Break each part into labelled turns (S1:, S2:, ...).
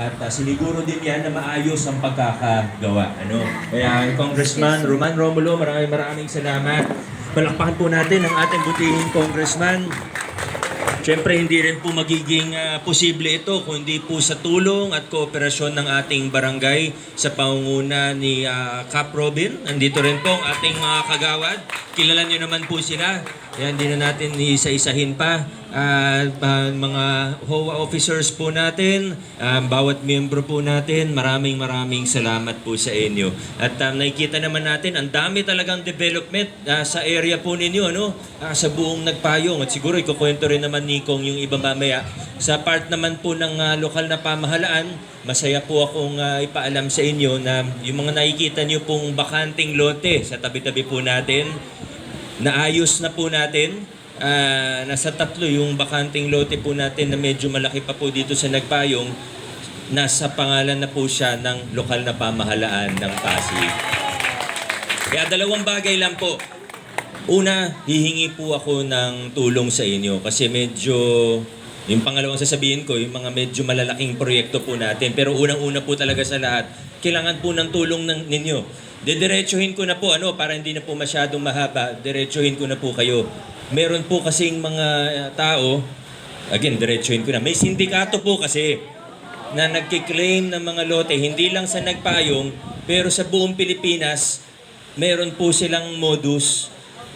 S1: At ah, siniguro din yan na maayos ang pagkakagawa. Ano? Kaya Congressman Roman Romulo, maraming maraming salamat. Palakpakan po natin ang ating butihing congressman. Siyempre, hindi rin po magiging ah, posible ito kung hindi po sa tulong at kooperasyon ng ating barangay sa pangunguna ni ah, Cap Robin. Nandito rin po ang ating mga kagawad. Kilala nyo naman po sila. Kaya hindi na natin isa-isahin pa. At ah, mga HOA officers po natin, ah, bawat miyembro po natin, maraming maraming salamat po sa inyo. At ah, nakikita naman natin, ang dami talagang development ah, sa area po ninyo, ano? Ah, sa buong nagpayong. At siguro ikukwento rin naman ni Kong yung iba mamaya. Sa part naman po ng ah, lokal na pamahalaan, masaya po akong ah, ipaalam sa inyo na yung mga nakikita niyo pong bakanting lote sa tabi-tabi po natin, naayos na po natin. Ah, nasa tatlo yung bakanting lote po natin na medyo malaki pa po dito sa Nagpayong. Nasa pangalan na po siya ng lokal na pamahalaan ng Pasig. Kaya dalawang bagay lang po. Una, hihingi po ako ng tulong sa inyo kasi medyo yung pangalawang sasabihin ko, yung mga medyo malalaking proyekto po natin. Pero unang-una po talaga sa lahat, kailangan po ng tulong ng ninyo. Dediretsuhin ko na po, ano, para hindi na po masyadong mahaba, diretsuhin ko na po kayo. Meron po kasing mga tao, again, diretsuhin ko na. May sindikato po kasi na nagkiklaim ng mga lote, hindi lang sa Nagpayong, pero sa buong Pilipinas, meron po silang modus.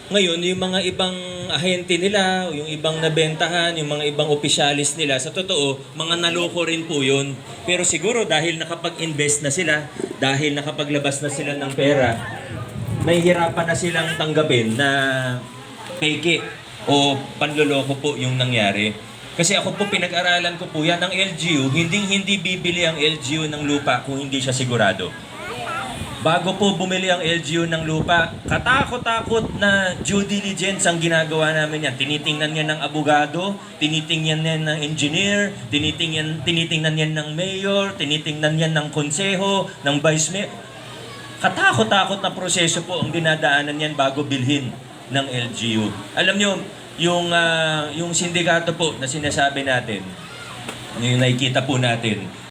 S1: Ngayon, yung mga ibang ahente nila, yung ibang nabentahan, yung mga ibang opisyalis nila, sa totoo, mga naloko rin po yun. Pero siguro dahil nakapag-invest na sila, dahil nakapaglabas na sila ng pera, nahihirapan na silang tanggapin na peke o panloloko po yung nangyari. Kasi ako po pinag-aralan ko po yan ng LGU, hindi hindi bibili ang LGU ng lupa kung hindi siya sigurado. Bago po bumili ang LGU ng lupa, katakot-takot na due diligence ang ginagawa namin yan. Tinitingnan yan ng abogado, tinitingnan yan ng engineer, tinitingnan, tinitingnan yan ng mayor, tinitingnan yan ng konseho, ng vice mayor. Katakot-takot na proseso po ang dinadaanan yan bago bilhin ng LGU. Alam nyo, yung, ah, yung sindikato po na sinasabi natin, yung nakikita po natin,